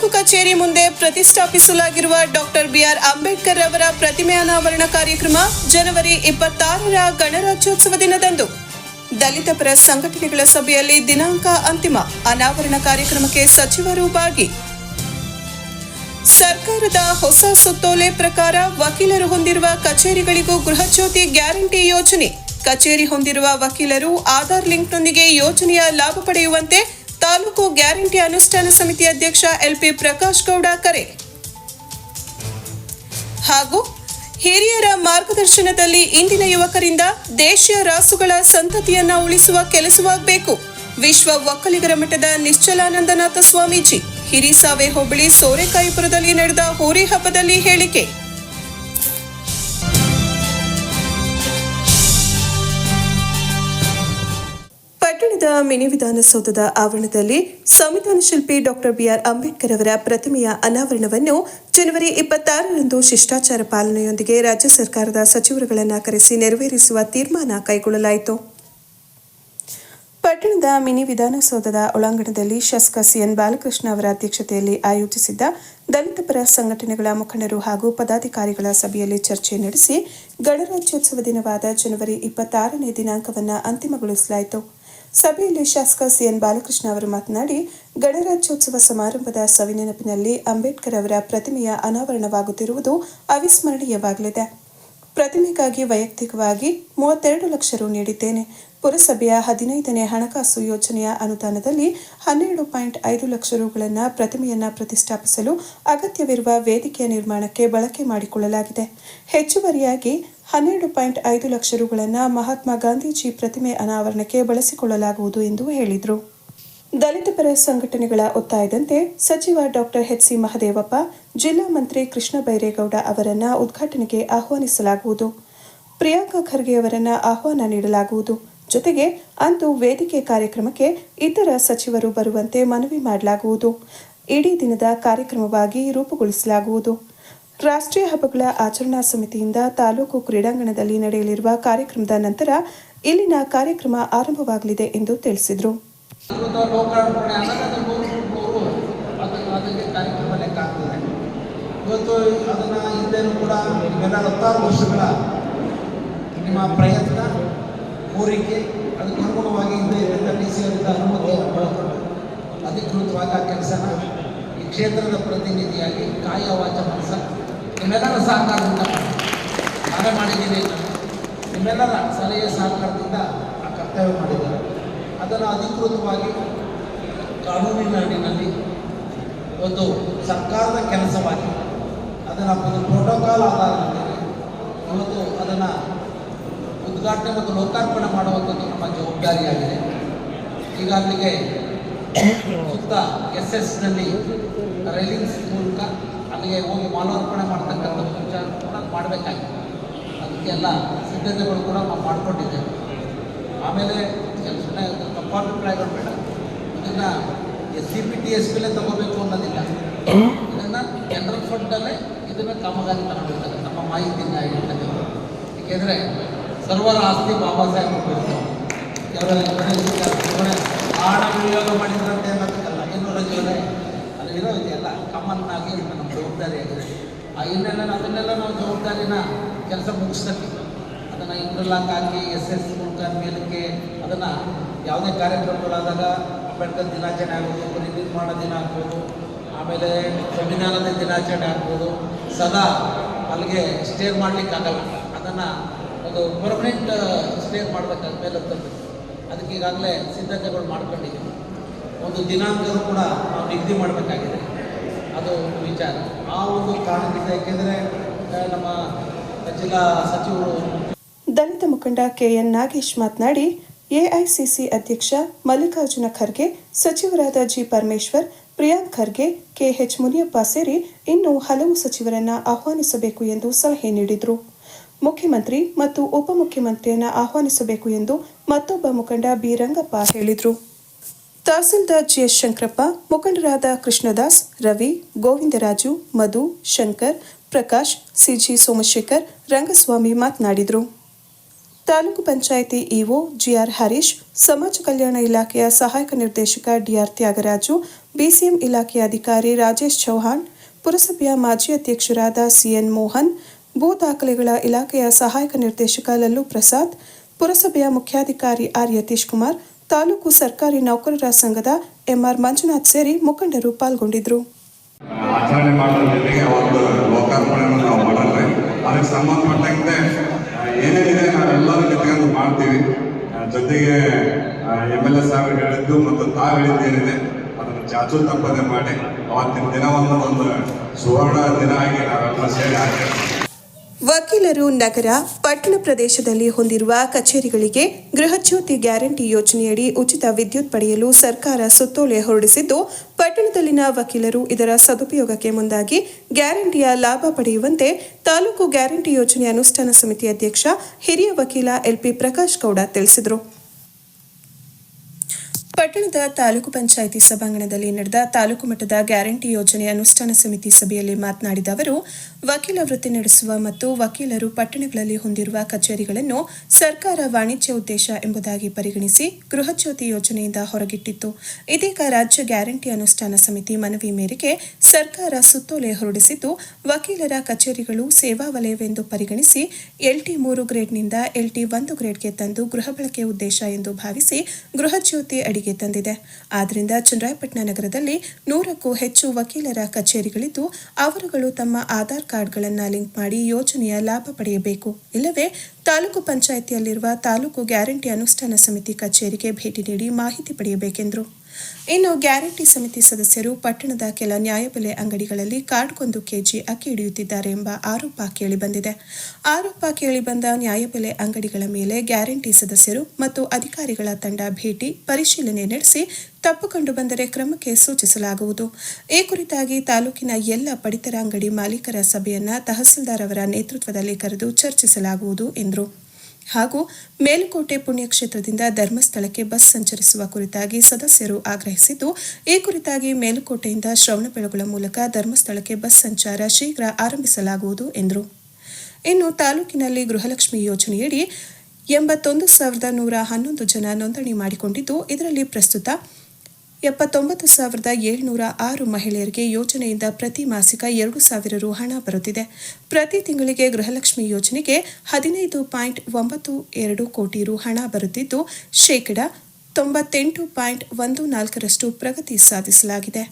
ತಾಲೂಕು ಕಚೇರಿ ಮುಂದೆ ಪ್ರತಿಷ್ಠಾಪಿಸಲಾಗಿರುವ doctor B R Ambedkar ಅವರ ಪ್ರತಿಮೆ ಅನಾವರಣ ಕಾರ್ಯಕ್ರಮ ಜನವರಿ ಇಪ್ಪತ್ತಾರರ ಗಣರಾಜ್ಯೋತ್ಸವ ದಿನದಂದು. ದಲಿತ ಪರ ಸಂಘಟನೆಗಳ ಸಭೆಯಲ್ಲಿ ದಿನಾಂಕ ಅಂತಿಮ ಅನಾವರಣ ಕಾರ್ಯಕ್ರಮಕ್ಕೆ ಸಚಿವರು ಭಾಗಿ ಸರ್ಕಾರದ ಹೊಸ ಸುತ್ತೋಲೆ ಪ್ರಕಾರ ವಕೀಲರು ಹೊಂದಿರುವ ಕಚೇರಿಗಳಿಗೂ ಗೃಹಜ್ಯೋತಿ ಗ್ಯಾರಂಟಿ ಯೋಜನೆ. ಕಚೇರಿ ಹೊಂದಿರುವ ವಕೀಲರು ಆಧಾರ್ ಲಿಂಕ್ನೊಂದಿಗೆ ಯೋಜನೆಯ ಲಾಭ ಪಡೆಯುವಂತೆ ತಾಲೂಕು ಗ್ಯಾರಂಟಿ ಅನುಷ್ಠಾನ ಸಮಿತಿ ಅಧ್ಯಕ್ಷ ಎಲ್ಪಿ ಪ್ರಕಾಶ್ ಗೌಡ ಕರೆ. ಹಾಗೂ ಹಿರಿಯರ ಮಾರ್ಗದರ್ಶನದಲ್ಲಿ ಇಂದಿನ ಯುವಕರಿಂದ ದೇಶೀಯ ರಾಸುಗಳ ಸಂತತಿಯನ್ನ ಉಳಿಸುವ ಕೆಲಸವಾಗಬೇಕು. ವಿಶ್ವ ಒಕ್ಕಲಿಗರ ಮಠದ ನಿಶ್ಚಲಾನಂದನಾಥ ಸ್ವಾಮೀಜಿ ಹಿರಿಸಾವೆ ಹೋಬಳಿ ಸೋರೆಕಾಯಿಪುರದಲ್ಲಿ ನಡೆದ ಹೋರಿ ಹಬ್ಬದಲ್ಲಿ ಹೇಳಿಕೆ. ಮಿನಿ ವಿಧಾನಸೌಧದ ಆವರಣದಲ್ಲಿ ಸಂವಿಧಾನ ಶಿಲ್ಪಿ ಡಾಕ್ಟರ್ ಬಿಆರ್ ಅಂಬೇಡ್ಕರ್ ಅವರ ಪ್ರತಿಮೆಯ ಅನಾವರಣವನ್ನು ಜನವರಿ ಇಪ್ಪತ್ತಾರರಂದು ಶಿಷ್ಟಾಚಾರ ಪಾಲನೆಯೊಂದಿಗೆ ರಾಜ್ಯ ಸರ್ಕಾರದ ಸಚಿವರುಗಳನ್ನು ಕರೆಸಿ ನೆರವೇರಿಸುವ ತೀರ್ಮಾನ ಕೈಗೊಳ್ಳಲಾಯಿತು. ಪಟ್ಟಣದ ಮಿನಿ ವಿಧಾನಸೌಧದ ಒಳಾಂಗಣದಲ್ಲಿ ಶಾಸಕ ಸಿಎನ್ ಬಾಲಕೃಷ್ಣ ಅವರ ಅಧ್ಯಕ್ಷತೆಯಲ್ಲಿ ಆಯೋಜಿಸಿದ್ದ ದಲಿತ ಪರ ಸಂಘಟನೆಗಳ ಮುಖಂಡರು ಹಾಗೂ ಪದಾಧಿಕಾರಿಗಳ ಸಭೆಯಲ್ಲಿ ಚರ್ಚೆ ನಡೆಸಿ ಗಣರಾಜ್ಯೋತ್ಸವ ದಿನವಾದ ಜನವರಿ ಇಪ್ಪತ್ತಾರನೇ ದಿನಾಂಕವನ್ನು ಅಂತಿಮಗೊಳಿಸಲಾಯಿತು. ಸಭೆಯಲ್ಲಿ ಶಾಸಕ ಸಿಎನ್ ಬಾಲಕೃಷ್ಣ ಅವರು ಮಾತನಾಡಿ, ಗಣರಾಜ್ಯೋತ್ಸವ ಸಮಾರಂಭದ ಸವಿನೆನಪಿನಲ್ಲಿ ಅಂಬೇಡ್ಕರ್ ಅವರ ಪ್ರತಿಮೆಯ ಅನಾವರಣವಾಗುತ್ತಿರುವುದು ಅವಿಸ್ಮರಣೀಯವಾಗಲಿದೆ. ಪ್ರತಿಮೆಗಾಗಿ ವೈಯಕ್ತಿಕವಾಗಿ ಮೂವತ್ತೆರಡು ಲಕ್ಷ ರು ನೀಡಿದ್ದೇನೆ. ಪುರಸಭೆಯ ಹದಿನೈದನೇ ಹಣಕಾಸು ಯೋಜನೆಯ ಅನುದಾನದಲ್ಲಿ ಹನ್ನೆರಡು ಪಾಯಿಂಟ್ ಐದು ಲಕ್ಷ ರುಗಳನ್ನು ಪ್ರತಿಮೆಯನ್ನು ಪ್ರತಿಷ್ಠಾಪಿಸಲು ಅಗತ್ಯವಿರುವ ವೇದಿಕೆಯ ನಿರ್ಮಾಣಕ್ಕೆ ಬಳಕೆ ಮಾಡಿಕೊಳ್ಳಲಾಗಿದೆ. ಹೆಚ್ಚುವರಿಯಾಗಿ ಹನ್ನೆರಡು ಪಾಯಿಂಟ್ ಐದು ಲಕ್ಷ ರುಗಳನ್ನು ಮಹಾತ್ಮ ಗಾಂಧೀಜಿ ಪ್ರತಿಮೆ ಅನಾವರಣಕ್ಕೆ ಬಳಸಿಕೊಳ್ಳಲಾಗುವುದು ಎಂದು ಹೇಳಿದರು. ದಲಿತ ಪರ ಸಂಘಟನೆಗಳ ಒತ್ತಾಯದಂತೆ ಸಚಿವ ಡಾಕ್ಟರ್ ಎಚ್ ಸಿ ಮಹದೇವಪ್ಪ, ಜಿಲ್ಲಾ ಮಂತ್ರಿ ಕೃಷ್ಣ ಬೈರೇಗೌಡ ಅವರನ್ನು ಉದ್ಘಾಟನೆಗೆ ಆಹ್ವಾನಿಸಲಾಗುವುದು. ಪ್ರಿಯಾಂಕಾ ಖರ್ಗೆ ಅವರನ್ನು ಆಹ್ವಾನ ನೀಡಲಾಗುವುದು. ಜೊತೆಗೆ ಅಂದು ವೇದಿಕೆ ಕಾರ್ಯಕ್ರಮಕ್ಕೆ ಇತರ ಸಚಿವರು ಬರುವಂತೆ ಮನವಿ ಮಾಡಲಾಗುವುದು. ಇಡೀ ದಿನದ ಕಾರ್ಯಕ್ರಮವಾಗಿ ರೂಪುಗೊಳಿಸಲಾಗುವುದು. ರಾಷ್ಟ್ರೀಯ ಹಬ್ಬಗಳ ಆಚರಣಾ ಸಮಿತಿಯಿಂದ ತಾಲೂಕು ಕ್ರೀಡಾಂಗಣದಲ್ಲಿ ನಡೆಯಲಿರುವ ಕಾರ್ಯಕ್ರಮದ ನಂತರ ಇಲ್ಲಿನ ಕಾರ್ಯಕ್ರಮ ಆರಂಭವಾಗಲಿದೆ ಎಂದು ತಿಳಿಸಿದರು. ಕೆಲಸನ ಈ ಕ್ಷೇತ್ರದ ಪ್ರತಿನಿಧಿಯಾಗಿ ಕಾಯ ವಾಚ ಮನಸ್ಸ ನಿಮ್ಮೆಲ್ಲರ ಸಹಕಾರದಿಂದ ನಾನೇ ಮಾಡಿದ್ದೀನಿ. ನಿಮ್ಮೆಲ್ಲರ ಸಲಹೆ ಸಹಕಾರದಿಂದ ಆ ಕರ್ತವ್ಯ ಮಾಡಿದ್ದಾರೆ ಅದನ್ನು ಅಧಿಕೃತವಾಗಿ ಕಾನೂನಿನ ಅಡಿನಲ್ಲಿ ಒಂದು ಸರ್ಕಾರದ ಕೆಲಸವಾಗಿ ಅದನ್ನು ಒಂದು ಪ್ರೋಟೋಕಾಲ್ ಆಧಾರದ ಮೇಲೆ ಇವತ್ತು ಅದನ್ನು ಉದ್ಘಾಟನೆ ಮತ್ತು ಲೋಕಾರ್ಪಣೆ ಮಾಡುವಂಥದ್ದು ನಮ್ಮ ಜವಾಬ್ದಾರಿಯಾಗಿದೆ ಈಗಾಗಲೇ ಸುತ್ತ ಎಸ್ ಎಸ್ನಲ್ಲಿ ರೈಲಿಂಗ್ಸ್ ಮೂಲಕ ಅಲ್ಲಿಗೆ ಹೋಗಿ ಮಾಲಾರ್ಪಣೆ ಮಾಡ್ತಕ್ಕಂಥ ವಿಚಾರ ಕೂಡ ಮಾಡಬೇಕಾಗಿತ್ತು. ಅದಕ್ಕೆಲ್ಲ ಸಿದ್ಧತೆಗಳು ಕೂಡ ನಾವು ಮಾಡಿಕೊಂಡಿದ್ದೇವೆ. ಆಮೇಲೆ ಸುಮ್ಮನೆ ತಪ್ಪಾಭಿಪ್ರಾಯಗಳು ಬೇಡ. ಇದನ್ನು S C P T S ಪಿಲೇ ತಗೋಬೇಕು ಅನ್ನೋದಿಲ್ಲ. ಇದನ್ನು ಜನರಲ್ ಫಂಡಲ್ಲೇ ಇದನ್ನು ಕಾಮಗಾರಿ ತಗೋಬೇಕಾಗುತ್ತೆ ನಮ್ಮ ಮಾಹಿತಿಯಿಂದ ಆಗಿರ್ತಕ್ಕಂಥ ಏಕೆಂದರೆ ಸರ್ವರ ಆಸ್ತಿ ಬಾಬಾ ಸಾಹೇಬ್ ಯಾವ್ಯಾವ ಹಣ ವಿನಿಯೋಗ ಮಾಡಿದ್ರಂತೆ ಅನ್ನೋದಕ್ಕಲ್ಲ ಏನು ರಜೆ ಅದು ಇರೋ ಇದೆಯಲ್ಲ ಕಾಮನ್ ಆಗಿ ಇದು ನಮ್ಮ ಜವಾಬ್ದಾರಿಯಾಗಿದೆ ಆ ಇನ್ನೆಲ್ಲ ಅದನ್ನೆಲ್ಲ ನಾವು ಜವಾಬ್ದಾರಿನ ಕೆಲಸ ಮುಗಿಸ್ತೀವಿ ಅದನ್ನು ಇಂಟರ್ಲಾಕ್ ಹಾಕಿ ಎಸ್ ಎಸ್ ಮೂಲಕ ಮೇಲಕ್ಕೆ ಅದನ್ನು ಯಾವುದೇ ಕಾರ್ಯಕ್ರಮಗಳಾದಾಗ ಅಂಬೇಡ್ಕರ್ ದಿನಾಚರಣೆ ಆಗ್ಬೋದು ನಿರ್ಮಾಣ ದಿನ ಆಗ್ಬೋದು, ಆಮೇಲೆ ಸಂವಿಧಾನದ ದಿನಾಚರಣೆ ಆಗ್ಬೋದು, ಸದಾ ಅಲ್ಲಿಗೆ ಸ್ಟೇ ಮಾಡ್ಲಿಕ್ಕೆ ಆಗಲ್ಲ. ಅದನ್ನು ಒಂದು ಪರ್ಮನೆಂಟ್ ಸ್ಟೇ ಮಾಡಬೇಕಾದ ಮೇಲೆ ಅದಕ್ಕೆ ಈಗಾಗಲೇ ಸಿದ್ಧತೆಗಳು ಮಾಡ್ಕೊಂಡಿದ್ದೀವಿ. ಒಂದು ದಿನಾಂಕನೂ ಕೂಡ ನಾವು ನಿಗದಿ ಮಾಡಬೇಕಾಗಿದೆ. ಅದು ವಿಚಾರ. ಆ ಒಂದು ಕಾರಣದಿಂದ ಏಕೆಂದರೆ ನಮ್ಮ ಜಿಲ್ಲಾ ಸಚಿವರು ದಲಿತ ಮುಖಂಡ ಕೆಎನ್ ನಾಗೇಶ್ ಮಾತನಾಡಿ, ಎಐಸಿಸಿ ಅಧ್ಯಕ್ಷ ಮಲ್ಲಿಕಾರ್ಜುನ ಖರ್ಗೆ, ಸಚಿವರಾದ ಜಿ ಪರಮೇಶ್ವರ್, ಪ್ರಿಯಾಂಕ್ ಖರ್ಗೆ, ಕೆಎಚ್ ಮುನಿಯಪ್ಪ ಸೇರಿ ಇನ್ನೂ ಹಲವು ಸಚಿವರನ್ನ ಆಹ್ವಾನಿಸಬೇಕು ಎಂದು ಸಲಹೆ ನೀಡಿದರು. ಮುಖ್ಯಮಂತ್ರಿ ಮತ್ತು ಉಪಮುಖ್ಯಮಂತ್ರಿಯನ್ನ ಆಹ್ವಾನಿಸಬೇಕು ಎಂದು ಮತ್ತೊಬ್ಬ ಮುಖಂಡ ಬಿ ರಂಗಪ್ಪ ಹೇಳಿದರು. ತಹಸೀಲ್ದಾರ್ ಜಿಎಸ್ ಶಂಕರಪ್ಪ, ಮುಖಂಡರಾದ ಕೃಷ್ಣದಾಸ್, ರವಿ, ಗೋವಿಂದರಾಜು, ಮಧು, ಶಂಕರ್, ಪ್ರಕಾಶ್ ಸಿಜಿ ಸೋಮಶೇಖರ್, ರಂಗಸ್ವಾಮಿ ಮಾತನಾಡಿದರು. ತಾಲೂಕು ಪಂಚಾಯಿತಿ ಇಒ ಜಿಆರ್ ಹರೀಶ್, ಸಮಾಜ ಕಲ್ಯಾಣ ಇಲಾಖೆಯ ಸಹಾಯಕ ನಿರ್ದೇಶಕ ಡಿಆರ್ ತ್ಯಾಗರಾಜು ಬಿಸಿಎಂ ಇಲಾಖೆಯ ಅಧಿಕಾರಿ ರಾಜೇಶ್ ಚೌಹಾಣ್, ಪುರಸಭೆಯ ಮಾಜಿ ಅಧ್ಯಕ್ಷರಾದ ಸಿಎನ್ ಮೋಹನ್, ಭೂ ದಾಖಲೆಗಳ ಇಲಾಖೆಯ ಸಹಾಯಕ ನಿರ್ದೇಶಕ ಲಲ್ಲು ಪ್ರಸಾದ್, ಪುರಸಭೆಯ ಮುಖ್ಯಾಧಿಕಾರಿ ಆರ್ ಯತೀಶ್ ಕುಮಾರ್ ತಾಲೂಕು ಸರ್ಕಾರಿ ನೌಕರರ ಸಂಘದ ಎಂಆರ್ ಮಂಜುನಾಥ್ ಸೇರಿ ಮುಖಂಡರು ಪಾಲ್ಗೊಂಡಿದ್ರು. ಆಚರಣೆ ಏನೇನಿದೆ ಮಾಡ್ತೀವಿ. ಜೊತೆಗೆ ಎಂ ಎಲ್ ಎ ಹೇಳಿದ್ದು ಮತ್ತು ತಾವು ಹೇಳಿದ್ದು ಏನಿದೆ, ಅದನ್ನು ಚಾಚು ತಪ್ಪದೆ ಮಾಡಿ, ಅವತ್ತಿನ ದಿನವನ್ನು ಒಂದು ಸುವರ್ಣ ದಿನ ಆಗಿ ನಾವೆಲ್ಲ ಸೇರಿ ಆಚರಣೆ ವಕೀಲರು ನಗರ, ಪಟ್ಟಣ ಪ್ರದೇಶದಲ್ಲಿ ಹೊಂದಿರುವ ಕಚೇರಿಗಳಿಗೆ ಗೃಹಜ್ಯೋತಿ ಗ್ಯಾರಂಟಿ ಯೋಜನೆಯಡಿ ಉಚಿತ ವಿದ್ಯುತ್ ಪಡೆಯಲು ಸರ್ಕಾರ ಸುತ್ತೋಲೆ ಹೊರಡಿಸಿದ್ದು, ಪಟ್ಟಣದಲ್ಲಿನ ವಕೀಲರು ಇದರ ಸದುಪಯೋಗಕ್ಕೆ ಮುಂದಾಗಿ ಗ್ಯಾರಂಟಿಯ ಲಾಭ ಪಡೆಯುವಂತೆ ತಾಲೂಕು ಗ್ಯಾರಂಟಿ ಯೋಜನೆ ಅನುಷ್ಠಾನ ಸಮಿತಿ ಅಧ್ಯಕ್ಷ ಹಿರಿಯ ವಕೀಲ ಎಲ್ಪಿ ಪ್ರಕಾಶ್ ಗೌಡ ತಿಳಿಸಿದರು. ಪಟ್ಟಣದ ತಾಲೂಕು ಪಂಚಾಯಿತಿ ಸಭಾಂಗಣದಲ್ಲಿ ನಡೆದ ತಾಲೂಕು ಮಟ್ಟದ ಗ್ಯಾರಂಟಿ ಯೋಜನೆ ಅನುಷ್ಠಾನ ಸಮಿತಿ ಸಭೆಯಲ್ಲಿ ಮಾತನಾಡಿದ ಅವರು, ವಕೀಲ ವೃತ್ತಿ ನಡೆಸುವ ಮತ್ತು ವಕೀಲರು ಪಟ್ಟಣಗಳಲ್ಲಿ ಹೊಂದಿರುವ ಕಚೇರಿಗಳನ್ನು ಸರ್ಕಾರ ವಾಣಿಜ್ಯ ಉದ್ದೇಶ ಎಂಬುದಾಗಿ ಪರಿಗಣಿಸಿ ಗೃಹಜ್ಯೋತಿ ಯೋಜನೆಯಿಂದ ಹೊರಗಿಟ್ಟಿತ್ತು. ಇದೀಗ ರಾಜ್ಯ ಗ್ಯಾರಂಟಿ ಅನುಷ್ಠಾನ ಸಮಿತಿ ಮನವಿ ಮೇರೆಗೆ ಸರ್ಕಾರ ಸುತ್ತೋಲೆ ಹೊರಡಿಸಿದ್ದು, ವಕೀಲರ ಕಚೇರಿಗಳು ಸೇವಾ ವಲಯವೆಂದು ಪರಿಗಣಿಸಿ ಎಲ್ಟಿ ಮೂರು ಗ್ರೇಡ್ನಿಂದ ಎಲ್ಟಿ ಒಂದು ಗ್ರೇಡ್ಗೆ ತಂದು ಗೃಹ ಬಳಕೆ ಉದ್ದೇಶ ಎಂದು ಭಾವಿಸಿ ಗೃಹಜ್ಯೋತಿ ಅಡಿಗೆ ತಂದಿದೆ. ಆದ್ದರಿಂದ ಚನ್ನರಾಯಪಟ್ಟಣ ನಗರದಲ್ಲಿ ನೂರಕ್ಕೂ ಹೆಚ್ಚು ವಕೀಲರ ಕಚೇರಿಗಳಿದ್ದು, ಅವರುಗಳು ತಮ್ಮ ಆಧಾರ್ ಕಾರ್ಡ್ಗಳನ್ನು ಲಿಂಕ್ ಮಾಡಿ ಯೋಜನೆಯ ಲಾಭ ಪಡೆಯಬೇಕು. ಇಲ್ಲವೇ, ತಾಲೂಕು ಪಂಚಾಯಿತಿಯಲ್ಲಿರುವ ತಾಲೂಕು ಗ್ಯಾರಂಟಿ ಅನುಷ್ಠಾನ ಸಮಿತಿ ಕಚೇರಿಗೆ ಭೇಟಿ ನೀಡಿ ಮಾಹಿತಿ ಪಡೆಯಬೇಕೆಂದರು. ಇನ್ನು ಗ್ಯಾರಂಟಿ ಸಮಿತಿ ಸದಸ್ಯರು ಪಟ್ಟಣದ ಕೆಲ ನ್ಯಾಯಬೆಲೆ ಅಂಗಡಿಗಳಲ್ಲಿ ಕಾರ್ಡ್ಗೊಂದು ಕೆಜಿ ಅಕ್ಕಿ ಹಿಡಿಯುತ್ತಿದ್ದಾರೆ ಎಂಬ ಆರೋಪ ಕೇಳಿಬಂದಿದೆ. ಆರೋಪ ಕೇಳಿಬಂದ ನ್ಯಾಯಬೆಲೆ ಅಂಗಡಿಗಳ ಮೇಲೆ ಗ್ಯಾರಂಟಿ ಸದಸ್ಯರು ಮತ್ತು ಅಧಿಕಾರಿಗಳ ತಂಡ ಭೇಟಿ ಪರಿಶೀಲನೆ ನಡೆಸಿ ತಪ್ಪು ಕಂಡು ಬಂದರೆ ಕ್ರಮಕ್ಕೆ ಸೂಚಿಸಲಾಗುವುದು. ಈ ಕುರಿತಾಗಿ ತಾಲೂಕಿನ ಎಲ್ಲ ಪಡಿತರ ಅಂಗಡಿ ಮಾಲೀಕರ ಸಭೆಯನ್ನ ತಹಸೀಲ್ದಾರ್ ಅವರ ನೇತೃತ್ವದಲ್ಲಿ ಕರೆದು ಚರ್ಚಿಸಲಾಗುವುದು ಎಂದರು. ಹಾಗೂ ಮೇಲುಕೋಟೆ ಪುಣ್ಯಕ್ಷೇತ್ರದಿಂದ ಧರ್ಮಸ್ಥಳಕ್ಕೆ ಬಸ್ ಸಂಚರಿಸುವ ಕುರಿತಾಗಿ ಸದಸ್ಯರು ಆಗ್ರಹಿಸಿದ್ದು, ಈ ಕುರಿತಾಗಿ ಮೇಲುಕೋಟೆಯಿಂದ ಶ್ರವಣಬೆಳಗೊಳ ಮೂಲಕ ಧರ್ಮಸ್ಥಳಕ್ಕೆ ಬಸ್ ಸಂಚಾರ ಶೀಘ್ರ ಆರಂಭಿಸಲಾಗುವುದು ಎಂದರು. ಇನ್ನು ತಾಲೂಕಿನಲ್ಲಿ ಗೃಹಲಕ್ಷ್ಮಿ ಯೋಜನೆಯಡಿ ಎಂಬತ್ತೊಂದು ಸಾವಿರದ ನೂರ ಹನ್ನೊಂದು ಜನ ನೋಂದಣಿ ಮಾಡಿಕೊಂಡಿದ್ದು, ಇದರಲ್ಲಿ ಪ್ರಸ್ತುತ ಎಪ್ಪತ್ತೊಂಬತ್ತು ಸಾವಿರದ ಏಳ್ನೂರ ಆರು ಮಹಿಳೆಯರಿಗೆ ಯೋಜನೆಯಿಂದ ಪ್ರತಿ ಮಾಸಿಕ ಎರಡು ಸಾವಿರ ರು ಹಣ ಬರುತ್ತಿದೆ. ಪ್ರತಿ ತಿಂಗಳಿಗೆ ಗೃಹಲಕ್ಷ್ಮಿ ಯೋಜನೆಗೆ ಹದಿನೈದು ಪಾಯಿಂಟ್ ಒಂಬತ್ತು ಎರಡು ಕೋಟಿ ರು ಹಣ ಬರುತ್ತಿದ್ದು, ಶೇಕಡ ತೊಂಬತ್ತೆಂಟು ಪಾಯಿಂಟ್ ಒಂದು ನಾಲ್ಕರಷ್ಟು ಪ್ರಗತಿ ಸಾಧಿಸಲಾಗಿದೆ.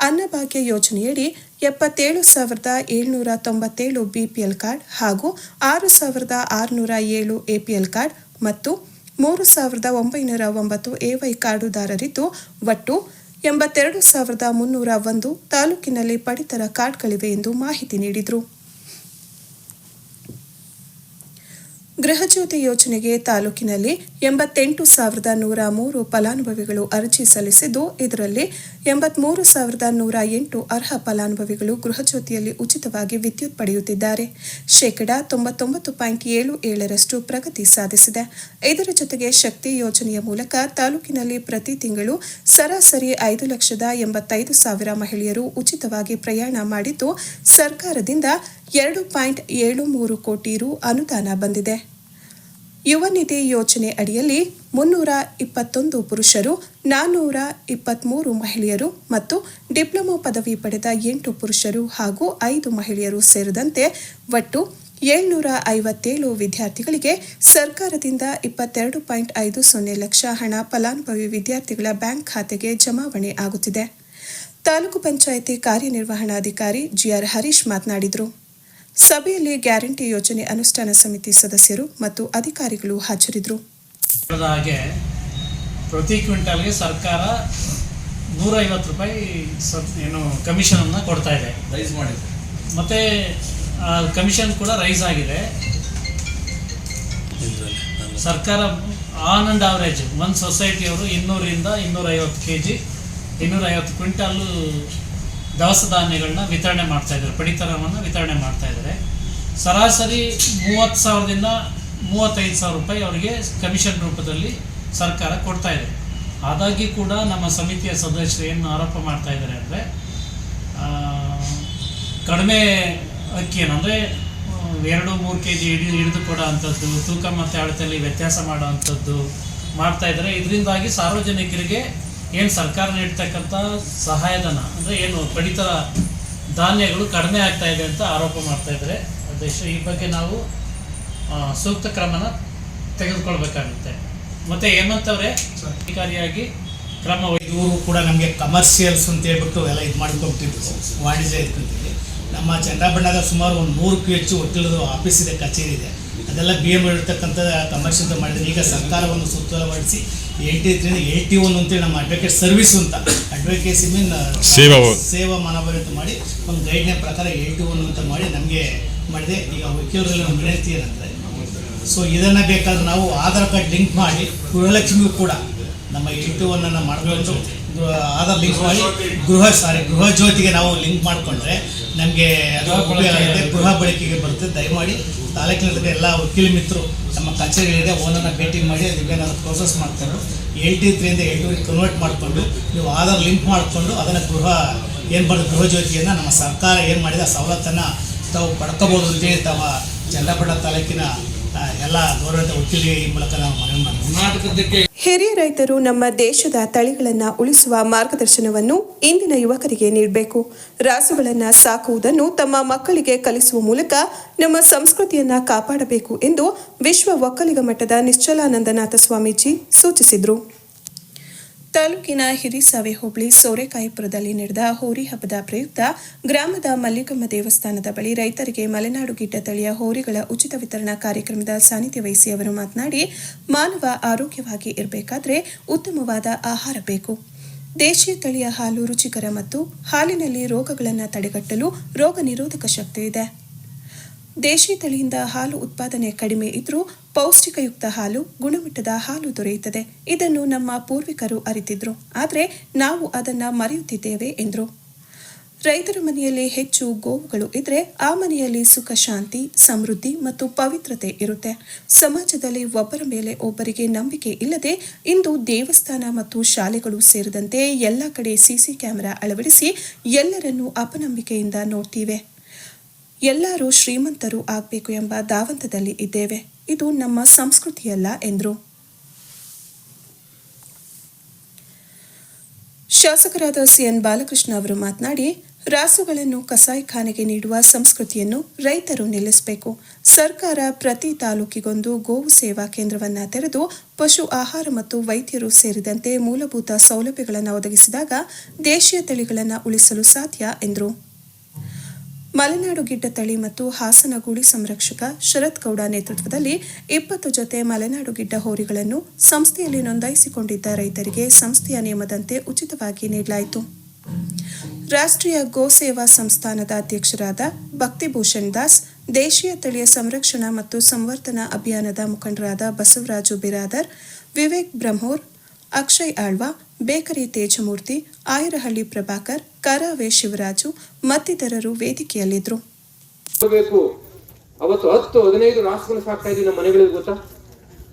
ಅನ್ನಭಾಗ್ಯ ಯೋಜನೆಯಡಿ ಎಪ್ಪತ್ತೇಳು ಸಾವಿರದ ಏಳ್ನೂರ ತೊಂಬತ್ತೇಳು ಬಿಪಿಎಲ್ ಕಾರ್ಡ್ ಹಾಗೂ ಆರು ಸಾವಿರದ ಆರುನೂರ ಏಳು ಎಪಿಎಲ್ ಕಾರ್ಡ್ ಮತ್ತು ಮೂರು ಸಾವಿರದ ಒಂಬೈನೂರ ಒಂಬತ್ತು ಎವೈ ಕಾರ್ಡುದಾರರಿದ್ದು ಒಟ್ಟು ಎಂಬತ್ತೆರಡು ಸಾವಿರದ ಮುನ್ನೂರ ಒಂದು ತಾಲೂಕಿನಲ್ಲಿ ಪಡಿತರ ಕಾರ್ಡ್ಗಳಿವೆ ಎಂದು ಮಾಹಿತಿ ನೀಡಿದರು. ಗೃಹಜ್ಯೋತಿ ಯೋಜನೆಗೆ ತಾಲೂಕಿನಲ್ಲಿ ಎಂಬತ್ತೆಂಟು ಸಾವಿರದ ನೂರ ಮೂರು ಫಲಾನುಭವಿಗಳು ಅರ್ಜಿ ಸಲ್ಲಿಸಿದ್ದು, ಇದರಲ್ಲಿ ಎಂಬತ್ಮೂರು ಸಾವಿರದ ನೂರ ಎಂಟು ಅರ್ಹ ಫಲಾನುಭವಿಗಳು ಗೃಹಜ್ಯೋತಿಯಲ್ಲಿ ಉಚಿತವಾಗಿ ವಿದ್ಯುತ್ ಪಡೆಯುತ್ತಿದ್ದಾರೆ. ಶೇಕಡಾ ತೊಂಬತ್ತೊಂಬತ್ತು ಪಾಯಿಂಟ್ ಏಳು ಏಳರಷ್ಟು ಪ್ರಗತಿ ಸಾಧಿಸಿದೆ. ಇದರ ಜೊತೆಗೆ ಶಕ್ತಿ ಯೋಜನೆಯ ಮೂಲಕ ತಾಲೂಕಿನಲ್ಲಿ ಪ್ರತಿ ತಿಂಗಳು ಸರಾಸರಿ ಐದು ಲಕ್ಷದ ಎಂಬತ್ತೈದು ಸಾವಿರ ಮಹಿಳೆಯರು ಉಚಿತವಾಗಿ ಪ್ರಯಾಣ ಮಾಡಿದ್ದು, ಸರ್ಕಾರದಿಂದ ಎರಡು ಪಾಯಿಂಟ್ ಏಳು ಮೂರು ಕೋಟಿ ರು ಅನುದಾನ ಬಂದಿದೆ. ಯುವ ನಿಧಿ ಯೋಜನೆ ಅಡಿಯಲ್ಲಿ ಮುನ್ನೂರ ಇಪ್ಪತ್ತೊಂದು ಪುರುಷರು ನಾನ್ನೂರ ಇಪ್ಪತ್ತ್ಮೂರು ಮಹಿಳೆಯರು ಮತ್ತು ಡಿಪ್ಲೊಮೊ ಪದವಿ ಪಡೆದ ಎಂಟು ಪುರುಷರು ಹಾಗೂ ಐದು ಮಹಿಳೆಯರು ಸೇರಿದಂತೆ ಒಟ್ಟು ಏಳ್ನೂರ ಐವತ್ತೇಳು ವಿದ್ಯಾರ್ಥಿಗಳಿಗೆ ಸರ್ಕಾರದಿಂದ ಇಪ್ಪತ್ತೆರಡು ಪಾಯಿಂಟ್ ಐದು ಸೊನ್ನೆ ಲಕ್ಷ ಹಣ ಫಲಾನುಭವಿ ವಿದ್ಯಾರ್ಥಿಗಳ ಬ್ಯಾಂಕ್ ಖಾತೆಗೆ ಜಮಾವಣೆ ಆಗುತ್ತಿದೆ. ತಾಲೂಕು ಪಂಚಾಯಿತಿ ಕಾರ್ಯನಿರ್ವಹಣಾಧಿಕಾರಿ ಜಿಆರ್ ಹರೀಶ್ ಮಾತನಾಡಿದರು. ಸಭೆಯಲ್ಲಿ ಗ್ಯಾರಂಟಿ ಯೋಜನೆ ಅನುಷ್ಠಾನ ಸಮಿತಿ ಸದಸ್ಯರು ಮತ್ತು ಅಧಿಕಾರಿಗಳು ಹಾಜರಿದ್ದರು. ಹಾಗೆ ಪ್ರತಿ ಕ್ವಿಂಟಲ್ಗೆ ಸರ್ಕಾರ ನೂರೈವತ್ತು ರೂಪಾಯಿ ಏನು ಏನು ಕಮಿಷನನ್ನು ಕೊಡ್ತಾ ಇದೆ. ರೈಸ್ ಮಾಡಿದೆ ಮತ್ತು ಕಮಿಷನ್ ಕೂಡ ರೈಸ್ ಆಗಿದೆ. ಸರ್ಕಾರ ಆನ್ ಆ್ಯಂಡ್ ಆವ್ರೇಜ್ ಒಂದು ಸೊಸೈಟಿಯವರು ಇನ್ನೂರಿಂದ ಇನ್ನೂರೈವತ್ತು ಕೆ ಜಿ ಇನ್ನೂರೈವತ್ತು ಕ್ವಿಂಟಲ್ಲು ದವಸ ಧಾನ್ಯಗಳನ್ನ ವಿತರಣೆ ಮಾಡ್ತಾ ಇದ್ದಾರೆ, ಪಡಿತರವನ್ನು ವಿತರಣೆ ಮಾಡ್ತಾ ಇದ್ದಾರೆ. ಸರಾಸರಿ ಮೂವತ್ತು ಸಾವಿರದಿಂದ ಮೂವತ್ತೈದು ಸಾವಿರ ರೂಪಾಯಿ ಅವರಿಗೆ ಕಮಿಷನ್ ರೂಪದಲ್ಲಿ ಸರ್ಕಾರ ಕೊಡ್ತಾ ಇದೆ. ಆದಾಗಿ ಕೂಡ ನಮ್ಮ ಸಮಿತಿಯ ಸದಸ್ಯರು ಏನು ಆರೋಪ ಮಾಡ್ತಾ ಇದ್ದಾರೆ ಅಂದರೆ ಕಡಿಮೆ ಅಕ್ಕಿಯನ್ನು ಅಂದರೆ, ಎರಡು ಮೂರು ಕೆ ಜಿ ಹಿಡಿ, ಹಿಡಿದು ಕೊಡೋ ಅಂಥದ್ದು ತೂಕ ಮತ್ತು ಅಳತೆಯಲ್ಲಿ ವ್ಯತ್ಯಾಸ ಮಾಡೋ ಅಂಥದ್ದು ಮಾಡ್ತಾ ಇದ್ದಾರೆ. ಇದರಿಂದಾಗಿ ಸಾರ್ವಜನಿಕರಿಗೆ ಏನು ಸರ್ಕಾರ ನೀಡ್ತಕ್ಕಂಥ ಸಹಾಯಧನ, ಅಂದರೆ ಏನು ಪಡಿತರ ಧಾನ್ಯಗಳು ಕಡಿಮೆ ಆಗ್ತಾ ಇದೆ ಅಂತ ಆರೋಪ ಮಾಡ್ತಾ ಇದ್ದಾರೆ ಅಧ್ಯಕ್ಷ ಈ ಬಗ್ಗೆ ನಾವು ಸೂಕ್ತ ಕ್ರಮನ ತೆಗೆದುಕೊಳ್ಬೇಕಾಗುತ್ತೆ. ಮತ್ತು ಹೇಮಂತ್ ಅವರೇ, ಅಧಿಕಾರಿಯಾಗಿ ಕ್ರಮ ಇವರು ಕೂಡ ನಮಗೆ ಕಮರ್ಷಿಯಲ್ಸ್ ಅಂತ ಹೇಳ್ಬಿಟ್ಟು ಎಲ್ಲ ಇದು ಮಾಡಿಕೊಟ್ಟಿದ್ರು. ವಾಣಿಜ್ಯ ಇದ್ಕೊಂತೀವಿ ನಮ್ಮ ಚಂದ್ರಬಣ್ಣದ ಸುಮಾರು ಒಂದು ನೂರಕ್ಕೂ ಹೆಚ್ಚು ವಕೀಲರು ಆಫೀಸ್ ಇದೆ, ಕಚೇರಿ ಇದೆ. ಅದೆಲ್ಲ ಬಿ ಎಂ ಇರ್ತಕ್ಕಂಥ ಕಮರ್ಷಿಯಲ್ ಮಾಡಿದ್ರೆ. ಈಗ ಸರ್ಕಾರವನ್ನು ಸುತ್ತಲಗೊಳಿಸಿ ಏಯ್ಟಿ ತ್ರೀ ಏಯ್ಟಿ ಒನ್ ಅಂತೇಳಿ ನಮ್ಮ ಅಡ್ವೊಕೇಟ್ ಸರ್ವಿಸ್ ಅಂತ ಅಡ್ವೊಕೇಸಿ ಮೀನ್ ಸೇವಾ. ಸೇವಾ ಮನೋಭರಿತ ಮಾಡಿ ಒಂದು ಗೈಡ್ನ ಪ್ರಕಾರ ಏಯ್ಟಿ ಒನ್ ಅಂತ ಮಾಡಿ ನಮಗೆ ಮಾಡಿದೆ ಈಗ ವಕೀಲರಲ್ಲಿ ನಮ್ಮ ವಿನಂತಿ ಏನಂದರೆ ಸೊ ಇದನ್ನು ಬೇಕಾದ್ರೆ ನಾವು ಆಧಾರ್ ಕಾರ್ಡ್ ಲಿಂಕ್ ಮಾಡಿ ಗೃಹಲಕ್ಷ್ಮಿಗೂ ಕೂಡ ನಮ್ಮ ಏಯ್ಟಿ ಒನ್ನನ್ನು ಮಾಡಬೇಕು ಆಧಾರ್ ಲಿಂಕ್ ಮಾಡಿ ಗೃಹ ಸಾರಿ ಗೃಹ ಜ್ಯೋತಿಗೆ ನಾವು ಲಿಂಕ್ ಮಾಡಿಕೊಂಡ್ರೆ ನಮಗೆ ಅದು ಗೃಹ ಬಳಕೆಗೆ ಬರುತ್ತೆ ದಯಮಾಡಿ ತಾಲೂಕಿನ ಎಲ್ಲ ವಕೀಲ ಮಿತ್ರರು ನಮ್ಮ ಕಚೇರಿಗಳಿದೆ ಓನನ್ನು ಭೇಟಿ ಮಾಡಿ ಅದಕ್ಕೇನಾದ್ರು ಪ್ರೋಸೆಸ್ ಮಾಡ್ತಾರೆ. ಏಯ್ಟಿ ತ್ರೀಯಿಂದ ಏಯ್ಟಿ ಕನ್ವರ್ಟ್ ಮಾಡಿಕೊಂಡು ನೀವು ಆಧಾರ್ ಲಿಂಕ್ ಮಾಡಿಕೊಂಡು ಅದನ್ನು ಗೃಹ, ಏನು ಬರೋದು ಗೃಹ ಜ್ಯೋತಿಯನ್ನು ನಮ್ಮ ಸರ್ಕಾರ ಏನು ಮಾಡಿದೆ, ಸವಲತ್ತನ್ನು ತಾವು ಪಡ್ಕೋಬೋದು ಅಂತೇಳಿ ತಾವು ಚಂದ್ರಪಟ್ಟಣ ತಾಲೂಕಿನ ಎಲ್ಲ ಗೌರ್ಮೆಂಟ್ ವಕೀಲರಿಗೆ ಈ ಮೂಲಕ ನಾವು ಮನವಿ ಮಾಡ್ತೀವಿ. ಹಿರಿಯ ರೈತರು ನಮ್ಮ ದೇಶದ ತಳಿಗಳನ್ನು ಉಳಿಸುವ ಮಾರ್ಗದರ್ಶನವನ್ನು ಇಂದಿನ ಯುವಕರಿಗೆ ನೀಡಬೇಕು. ರಾಸುಗಳನ್ನು ಸಾಕುವುದನ್ನು ತಮ್ಮ ಮಕ್ಕಳಿಗೆ ಕಲಿಸುವ ಮೂಲಕ ನಮ್ಮ ಸಂಸ್ಕೃತಿಯನ್ನು ಕಾಪಾಡಬೇಕು ಎಂದು ವಿಶ್ವ ಒಕ್ಕಲಿಗ ಮಠದ ನಿಶ್ಚಲಾನಂದನಾಥ ಸ್ವಾಮೀಜಿ ಸೂಚಿಸಿದರು. ತಾಲೂಕಿನ ಹಿರಿಸಾವೆ ಹೋಬಳಿ ಸೋರೆಕಾಯಿಪುರದಲ್ಲಿ ನಡೆದ ಹೋರಿ ಹಬ್ಬದ ಪ್ರಯುಕ್ತ ಗ್ರಾಮದ ಮಲ್ಲಿಕಮ್ಮ ದೇವಸ್ಥಾನದ ಬಳಿ ರೈತರಿಗೆ ಮಲೆನಾಡು ಗಿಡ್ಡ ತಳಿಯ ಹೋರಿಗಳ ಉಚಿತ ವಿತರಣಾ ಕಾರ್ಯಕ್ರಮದ ಸಾನ್ನಿಧ್ಯ ವಹಿಸಿ ಅವರು ಮಾತನಾಡಿ, ಮಾನವ ಆರೋಗ್ಯವಾಗಿ ಇರಬೇಕಾದ್ರೆ ಉತ್ತಮವಾದ ಆಹಾರ ಬೇಕು. ದೇಶೀಯ ತಳಿಯ ಹಾಲು ರುಚಿಕರ ಮತ್ತು ಹಾಲಿನಲ್ಲಿ ರೋಗಗಳನ್ನು ತಡೆಗಟ್ಟಲು ರೋಗ ನಿರೋಧಕ ಶಕ್ತಿ ಇದೆ. ದೇಶಿ ತಳಿಯಿಂದ ಹಾಲು ಉತ್ಪಾದನೆ ಕಡಿಮೆ ಇದ್ರೂ ಪೌಷ್ಟಿಕಯುಕ್ತ ಹಾಲು, ಗುಣಮಟ್ಟದ ಹಾಲು ದೊರೆಯುತ್ತದೆ. ಇದನ್ನು ನಮ್ಮ ಪೂರ್ವಿಕರು ಅರಿತಿದ್ರು. ಆದರೆ ನಾವು ಅದನ್ನು ಮರೆಯುತ್ತಿದ್ದೇವೆ ಎಂದರು. ರೈತರ ಮನೆಯಲ್ಲಿ ಹೆಚ್ಚು ಗೋವುಗಳು ಇದ್ರೆ ಆ ಮನೆಯಲ್ಲಿ ಸುಖ, ಶಾಂತಿ, ಸಮೃದ್ಧಿ ಮತ್ತು ಪವಿತ್ರತೆ ಇರುತ್ತೆ. ಸಮಾಜದಲ್ಲಿ ಒಬ್ಬರ ಮೇಲೆ ಒಬ್ಬರಿಗೆ ನಂಬಿಕೆ ಇಲ್ಲದೆ ಇಂದು ದೇವಸ್ಥಾನ ಮತ್ತು ಶಾಲೆಗಳು ಸೇರಿದಂತೆ ಎಲ್ಲ ಕಡೆ ಸಿಸಿ ಕ್ಯಾಮೆರಾ ಅಳವಡಿಸಿ ಎಲ್ಲರನ್ನೂ ಅಪನಂಬಿಕೆಯಿಂದ ನೋಡ್ತೀವೆ. ಎಲ್ಲರೂ ಶ್ರೀಮಂತರು ಆಗಬೇಕು ಎಂಬ ದಾವಂತದಲ್ಲಿ ಇದ್ದೇವೆ. ಇದು ನಮ್ಮ ಸಂಸ್ಕೃತಿಯಲ್ಲ ಎಂದರು. ಶಾಸಕರಾದ ಸಿಎನ್ ಬಾಲಕೃಷ್ಣ ಅವರು ಮಾತನಾಡಿ, ರಾಸುಗಳನ್ನು ಕಸಾಯಿಖಾನೆಗೆ ನೀಡುವ ಸಂಸ್ಕೃತಿಯನ್ನು ರೈತರು ನಿಲ್ಲಿಸಬೇಕು. ಸರ್ಕಾರ ಪ್ರತಿ ತಾಲೂಕಿಗೊಂದು ಗೋವು ಸೇವಾ ಕೇಂದ್ರವನ್ನು ತೆರೆದು ಪಶು ಆಹಾರ ಮತ್ತು ವೈದ್ಯರು ಸೇರಿದಂತೆ ಮೂಲಭೂತ ಸೌಲಭ್ಯಗಳನ್ನು ಒದಗಿಸಿದಾಗ ದೇಶೀಯ ತಳಿಗಳನ್ನು ಉಳಿಸಲು ಸಾಧ್ಯ ಎಂದರು. ಮಲೆನಾಡು ಗಿಡ್ಡ ತಳಿ ಮತ್ತು ಹಾಸನ ಗೂಳಿ ಸಂರಕ್ಷಕ ಶರತ್ ಗೌಡ ನೇತೃತ್ವದಲ್ಲಿ ಇಪ್ಪತ್ತು ಜೊತೆ ಮಲೆನಾಡು ಗಿಡ್ಡ ಹೋರಿಗಳನ್ನು ಸಂಸ್ಥೆಯಲ್ಲಿ ನೋಂದಾಯಿಸಿಕೊಂಡಿದ್ದ ರೈತರಿಗೆ ಸಂಸ್ಥೆಯ ನಿಯಮದಂತೆ ಉಚಿತವಾಗಿ ನೀಡಲಾಯಿತು. ರಾಷ್ಟ್ರೀಯ ಗೋ ಸೇವಾ ಸಂಸ್ಥಾನದ ಅಧ್ಯಕ್ಷರಾದ ಭಕ್ತಿಭೂಷಣ್ ದಾಸ್, ದೇಶೀಯ ತಳಿಯ ಸಂರಕ್ಷಣಾ ಮತ್ತು ಸಂವರ್ಧನಾ ಅಭಿಯಾನದ ಮುಖಂಡರಾದ ಬಸವರಾಜು ಬಿರಾದರ್, ವಿವೇಕ್ ಬ್ರಹ್ಮೋರ್ ಅಕ್ಷಯ್ ಆಳ್ವಾ, ಬೇಕರಿ ತೇಜಮೂರ್ತಿ, ಆಯರಹಳ್ಳಿ ಪ್ರಭಾಕರ್, ಕರಾವೆ ಶಿವರಾಜು ಮತ್ತಿತರರು ವೇದಿಕೆಯಲ್ಲಿದ್ದರು. ಅವತ್ತು ಹತ್ತು, ಹದಿನೈದು ರಾಸುಗಳು ಸಾಕ್ತಾ ಇದೀವಿ ನಮ್ಮ ಮನೆಗಳಿಗೆ ಗೊತ್ತಾ?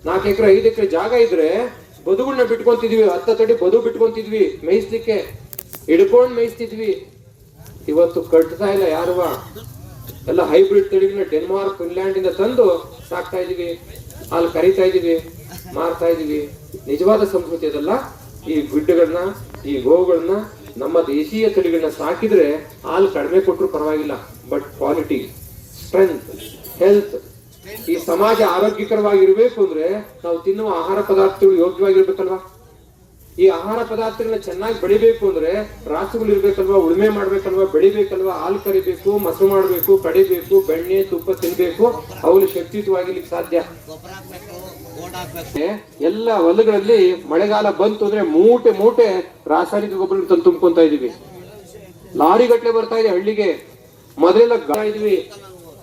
ನಾಲ್ಕು ಎಕರೆ, ಐದು ಎಕರೆ ಜಾಗ ಇದ್ರೆ ಬದುಗಳನ್ನ ಬಿಟ್ಕೊಂತಿದ್ವಿ. ಹತ್ತ ತಡಿ ಬದು ಬಿಟ್ಕೊಂತಿದ್ವಿ. ಮೇಯಿಸ್ಲಿಕ್ಕೆ ಹಿಡ್ಕೊಂಡು ಮೇಯಿಸ್ತಿದ್ವಿ. ಇವತ್ತು ಕಟ್ತಾ ಇಲ್ಲ ಯಾರುವ? ಎಲ್ಲ ಹೈಬ್ರಿಡ್ ತಳಿಗಳನ್ನ ಡೆನ್ಮಾರ್ಕ್ ಫಿನ್ಲ್ಯಾಂಡ್ ಇಂದ ತಂದು ಸಾಕ್ತಾ ಇದೀವಿ. ಅಲ್ಲಿ ಕರಿತಾ ಇದೀವಿ. ಮಾರ್ತಾ ಇದೀವಿ. ನಿಜವಾದ ಸಂಸ್ಕೃತಿ ಅದಲ್ಲ. ಈ ಗುಡ್ಡಗಳನ್ನ, ಈ ಗೋವುಗಳನ್ನ, ನಮ್ಮ ದೇಶೀಯ ತಳಿಗಳನ್ನ ಸಾಕಿದ್ರೆ ಹಾಲು ಕಡಿಮೆ ಕೊಟ್ಟರು ಪರವಾಗಿಲ್ಲ. ಬಟ್ ಕ್ವಾಲಿಟಿ ಸ್ಟ್ರೆಂತ್ ಹೆಲ್ತ್ ಈ ಸಮಾಜ ಆರೋಗ್ಯಕರವಾಗಿರ್ಬೇಕು ಅಂದ್ರೆ ನಾವು ತಿನ್ನುವ ಆಹಾರ ಪದಾರ್ಥಗಳು ಯೋಗ್ಯವಾಗಿರ್ಬೇಕಲ್ವಾ? ಈ ಆಹಾರ ಪದಾರ್ಥಗಳನ್ನ ಚೆನ್ನಾಗಿ ಬೆಳಿಬೇಕು ಅಂದ್ರೆ ರಾಸುಗಳು ಇರ್ಬೇಕಲ್ವಾ, ಉಳುಮೆ ಮಾಡ್ಬೇಕಲ್ವಾ, ಬೆಳಿಬೇಕಲ್ವಾ, ಹಾಲು ಕರಿಬೇಕು, ಮೊಸರು ಮಾಡಬೇಕು, ಕಡಿಬೇಕು, ಬೆಣ್ಣೆ, ತುಪ್ಪ ತಿನ್ಬೇಕು, ಅವುಗಳು ಶಕ್ತಿಯುತವಾಗಿರ್ಲಿಕ್ಕೆ ಸಾಧ್ಯ. ಎಲ್ಲ ಹೊಲಗಳಲ್ಲಿ ಮಳೆಗಾಲ ಬಂತು ಅಂದ್ರೆ ಮೂಟೆ ಮೂಟೆ ರಾಸಾಯನಿಕ ಗೊಬ್ಬರ ತಂದು ತುಂಬ್ಕೊಂತ ಇದೀವಿ. ಲಾರಿ ಗಟ್ಟಲೆ ಬರ್ತಾ ಇದೆ ಹಳ್ಳಿಗೆ. ಮೊದಲೆಲ್ಲ ಗ ಇದ್ವಿ.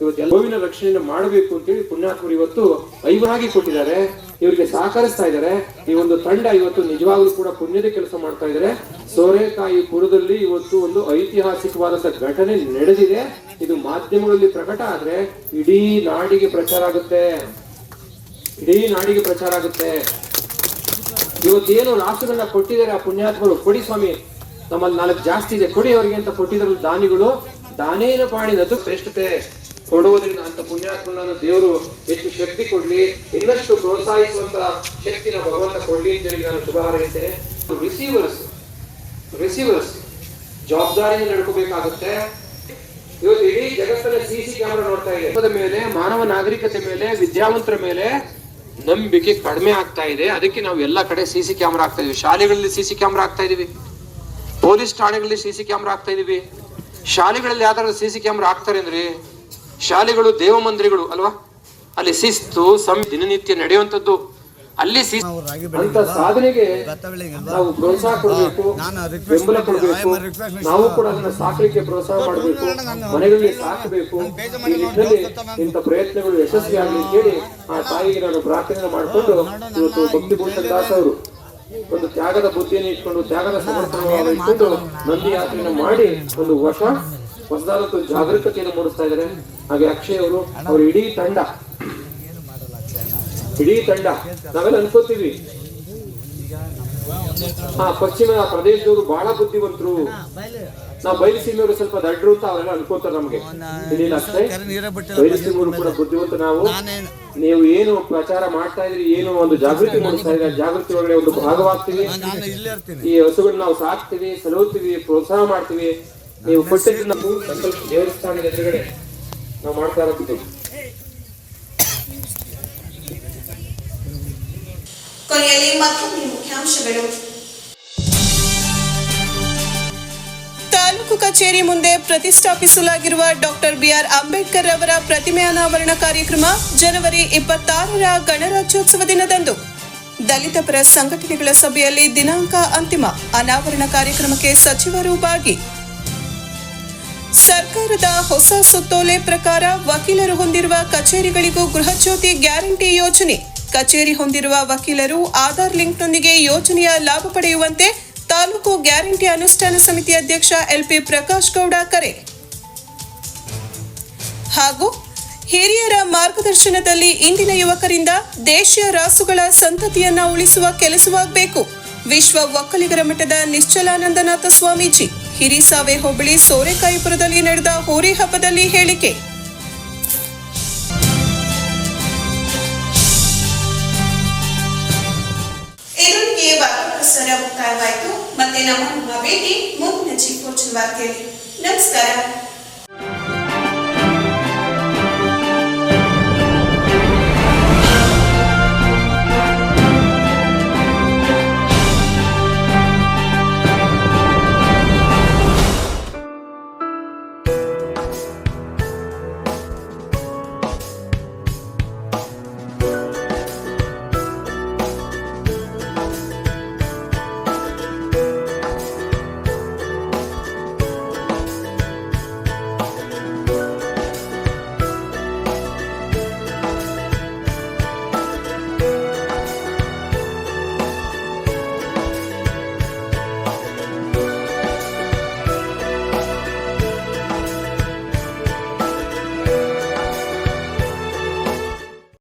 ಇವತ್ತು ಗೋವಿನ ರಕ್ಷಣೆ ಮಾಡಬೇಕು ಅಂತೇಳಿ ಪುಣ್ಯಾತ್ಮರು ಇವತ್ತು ಐವರಾಗಿ ಕೊಟ್ಟಿದ್ದಾರೆ. ಇವರಿಗೆ ಸಹಕರಿಸ್ತಾ ಇದ್ದಾರೆ. ಈ ಒಂದು ತಂಡ ಇವತ್ತು ನಿಜವಾಗ್ಲೂ ಕೂಡ ಪುಣ್ಯದ ಕೆಲಸ ಮಾಡ್ತಾ ಇದ್ದಾರೆ. ಸೋರೆಕಾಯಿ ಪುರದಲ್ಲಿ ಇವತ್ತು ಒಂದು ಐತಿಹಾಸಿಕವಾದಂತ ಘಟನೆ ನಡೆದಿದೆ. ಇದು ಮಾಧ್ಯಮಗಳಲ್ಲಿ ಪ್ರಕಟ ಆದ್ರೆ ಇಡೀ ನಾಡಿಗೆ ಪ್ರಚಾರ ಆಗುತ್ತೆ. ಇಡೀ ನಾಡಿಗೆ ಪ್ರಚಾರ ಆಗುತ್ತೆ. ಇವತ್ತೇನು ರಾಷ್ಟ್ರಗಳನ್ನ ಕೊಟ್ಟಿದ್ದಾರೆ ಆ ಪುಣ್ಯಾತ್ಮರು ಕೊಡಿ ಸ್ವಾಮಿ. ನಮ್ಮಲ್ಲಿ ನಾಲ್ಕು ಜಾಸ್ತಿ ಇದೆ. ಕೊಡಿ ಅವರಿಗೆ ಅಂತ ಕೊಟ್ಟಿದ್ರು ದಾನಿಗಳು ದಾನೇನ ಪಾಣಿನದು ಶ್ರೇಷ್ಠತೆ. ಕೊಡುವುದರಿಂದ ಅಂತ ಪುಣ್ಯಾತ್ಮನ ದೇವರು ಹೆಚ್ಚು ಶಕ್ತಿ ಕೊಡ್ಲಿ, ಇನ್ನಷ್ಟು ಪ್ರೋತ್ಸಾಹಿಸುವಂತ ಶಕ್ತಿನ ಭಗವಂತ ಕೊಡ್ಲಿ ಅಂತ ಹೇಳಿ ನಾನು ಶುಭ ಹಾರೈಸ್ತೇನೆ ರಿಸೀವರ್ಸ್ ರಿಸೀವರ್ಸ್ ಜವಾಬ್ದಾರಿಯಿಂದ ನಡ್ಕೋಬೇಕಾಗುತ್ತೆ. ಇವತ್ತು ಇಡೀ ಜಗತ್ತಿನ ಸಿ ಸಿ ಕ್ಯಾಮೆರಾ ನೋಡ್ತಾ ಇದೆ. ಮೇಲೆ, ಮಾನವ ನಾಗರಿಕತೆ ಮೇಲೆ, ವಿದ್ಯಾವಂತರ ಮೇಲೆ ನಂಬಿಕೆ ಕಡಿಮೆ ಆಗ್ತಾ ಇದೆ. ಅದಕ್ಕೆ ನಾವು ಎಲ್ಲ ಕಡೆ ಸಿ ಸಿ ಕ್ಯಾಮ್ರಾ ಆಗ್ತಾ ಇದೀವಿ. ಶಾಲೆಗಳಲ್ಲಿ ಸಿ ಸಿ ಕ್ಯಾಮ್ರಾ ಆಗ್ತಾ ಇದೀವಿ. ಪೊಲೀಸ್ ಠಾಣೆಗಳಲ್ಲಿ ಸಿ ಸಿ ಕ್ಯಾಮ್ರಾ ಆಗ್ತಾ ಇದೀವಿ. ಶಾಲೆಗಳಲ್ಲಿ ಯಾವ್ದಾದ್ರು ಸಿ ಸಿ ಕ್ಯಾಮ್ರಾ ಆಗ್ತಾರೆ ಅಂದ್ರೆ, ಶಾಲೆಗಳು ದೇವ ಮಂದಿರಗಳು ಅಲ್ವಾ? ಅಲ್ಲಿ ಶಿಸ್ತು, ಸಂ ದಿನನಿತ್ಯ ನಡೆಯುವಂಥದ್ದು. ಅಲ್ಲಿ ಸಾಧನೆಗೆ ನಾವು ಪ್ರೋತ್ಸಾಹ ಕೊಡಬೇಕು ಬೆಂಬಲ ಕೊಡಬೇಕು. ನಾವು ಕೂಡ ಅದನ್ನ ಸಾಕಲಿಕ್ಕೆ ಪ್ರೋತ್ಸಾಹ ಮಾಡಬೇಕು. ಮನೆಗಳಲ್ಲಿ ಸಾಕಬೇಕು. ಈ ನಿಟ್ಟಿನಲ್ಲಿ ಇಂಥ ಪ್ರಯತ್ನಗಳು ಯಶಸ್ವಿಯಾಗಲಿ ಅಂತ ಹೇಳಿ ಆ ತಾಯಿಗೆ ನಾನು ಪ್ರಾರ್ಥನೆ ಮಾಡಿಕೊಂಡು ಇವತ್ತು ಭಕ್ತಿಭೂಷಣ್ ದಾಸ್ ಅವರು ಒಂದು ತ್ಯಾಗದ ಬುದ್ಧಿಯನ್ನು ಇಟ್ಕೊಂಡು ತ್ಯಾಗದ ಸಮರ್ಪಣವನ್ನು ಇಟ್ಕೊಂಡು ನಂದಿ ಯಾತ್ರೆಯನ್ನು ಮಾಡಿ ಒಂದು ವರ್ಷ ಹೊಸದಾದ ಜಾಗೃತತೆಯನ್ನು ಜಾಗರೂಕತೆಯನ್ನು ಮೂಡಿಸ್ತಾ ಇದ್ದಾರೆ. ಹಾಗೆ ಅಕ್ಷಯ್ ಅವರು ಅವರು ಇಡೀ ತಂಡ ಇಡೀ ತಂಡ. ನಾವೆಲ್ಲ ಅನ್ಕೋತೀವಿ. ಹಾ ಪಶ್ಚಿಮ ಪ್ರದೇಶದವರು ಬಹಳ ಬುದ್ಧಿವಂತರು. ನಾವು ಬಯಲುಸೀಮೆಯವರು ಸ್ವಲ್ಪ ದಡ್ರು ಅಂತ ಅವರೆಲ್ಲ ಅನ್ಕೋತಾರೆ ನಮ್ಗೆ. ಇಲ್ಲಿಲ್ಲ ಅಷ್ಟೇ. ಕೆರೆ ಬಯಲುಸೀಮೆಯವರು ಕೂಡ ಬುದ್ಧಿವಂತ ನಾವು. ನೀವು ಏನು ಪ್ರಚಾರ ಮಾಡ್ತಾ ಇದ್ರಿ, ಏನು ಒಂದು ಜಾಗೃತಿ ಮೂಡಿಸ್ತಾ ಇದ್ರೆ ಜಾಗೃತಿ ಒಳಗಡೆ ಒಂದು ಭಾಗವಾಗ್ತೀವಿ. ಈ ಹಸುಗಳನ್ನ ನಾವು ಸಾಕ್ತೀವಿ, ಸಲಹುತ್ತೀವಿ, ಪ್ರೋತ್ಸಾಹ ಮಾಡ್ತೀವಿ. ನೀವು ಕೊಟ್ಟಿದ್ದ ನಾವು ಸಂಕಲ್ಪ ದೇವಸ್ಥಾನದ ಎದುರುಗಡೆ ನಾವು ಮಾಡ್ತಾ ಇರೋದು. ಕೊನೆಯಲ್ಲಿ ಮತ್ತೊಮ್ಮೆ ಮುಖ್ಯಾಂಶಗಳು. ತಾಲೂಕು ಕಚೇರಿ ಮುಂದೆ ಪ್ರತಿಷ್ಠಾಪಿಸಲಾಗಿರುವ ಡಾಕ್ಟರ್ ಬಿಆರ್ ಅಂಬೇಡ್ಕರ್ ಅವರ ಪ್ರತಿಮೆ ಅನಾವರಣ ಕಾರ್ಯಕ್ರಮ ಜನವರಿ ಇಪ್ಪತ್ತಾರರ ಗಣರಾಜ್ಯೋತ್ಸವ ದಿನದಂದು. ದಲಿತ ಪರ ಸಂಘಟನೆಗಳ ಸಭೆಯಲ್ಲಿ ದಿನಾಂಕ ಅಂತಿಮ ಅನಾವರಣ ಕಾರ್ಯಕ್ರಮಕ್ಕೆ ಸಚಿವರು ಭಾಗಿ ಸರ್ಕಾರದ ಹೊಸ ಸುತ್ತೋಲೆ ಪ್ರಕಾರ ವಕೀಲರು ಹೊಂದಿರುವ ಕಚೇರಿಗಳಿಗೂ ಗೃಹಜ್ಯೋತಿ ಗ್ಯಾರಂಟಿ ಯೋಜನೆ. ಕಚೇರಿ ಹೊಂದಿರುವ ವಕೀಲರು ಆಧಾರ್ ಲಿಂಕ್ನೊಂದಿಗೆ ಯೋಜನೆಯ ಲಾಭ ಪಡೆಯುವಂತೆ ತಾಲೂಕು ಗ್ಯಾರಂಟಿ ಅನುಷ್ಠಾನ ಸಮಿತಿ ಅಧ್ಯಕ್ಷ ಎಲ್ಪಿ ಪ್ರಕಾಶ್ ಗೌಡ ಕರೆ. ಹಾಗೂ ಹಿರಿಯರ ಮಾರ್ಗದರ್ಶನದಲ್ಲಿ ಇಂದಿನ ಯುವಕರಿಂದ ದೇಶೀಯ ರಾಸುಗಳ ಸಂತತಿಯನ್ನ ಉಳಿಸುವ ಕೆಲಸವಾಗಬೇಕು. ವಿಶ್ವ ಒಕ್ಕಲಿಗರ ಮಠದ ನಿಶ್ಚಲಾನಂದನಾಥ ಸ್ವಾಮೀಜಿ ಹಿರಿಸಾವೆ ಹೋಬಳಿ ಸೋರೆಕಾಯಿಪುರದಲ್ಲಿ ನಡೆದ ಹೋರಿ ಹಬ್ಬದಲ್ಲಿ ಹೇಳಿಕೆ. ಪ್ರಸಾರ ಮುಕ್ತಾಯವಾಯಿತು. ಮತ್ತೆ ನಮ್ಮ ಭೇಟಿ ಮುಂದಿನ ಚಿಕ್ಕೋಚಿನ ವಾರ್ತೆಯಲ್ಲಿ ನಮಸ್ಕಾರ.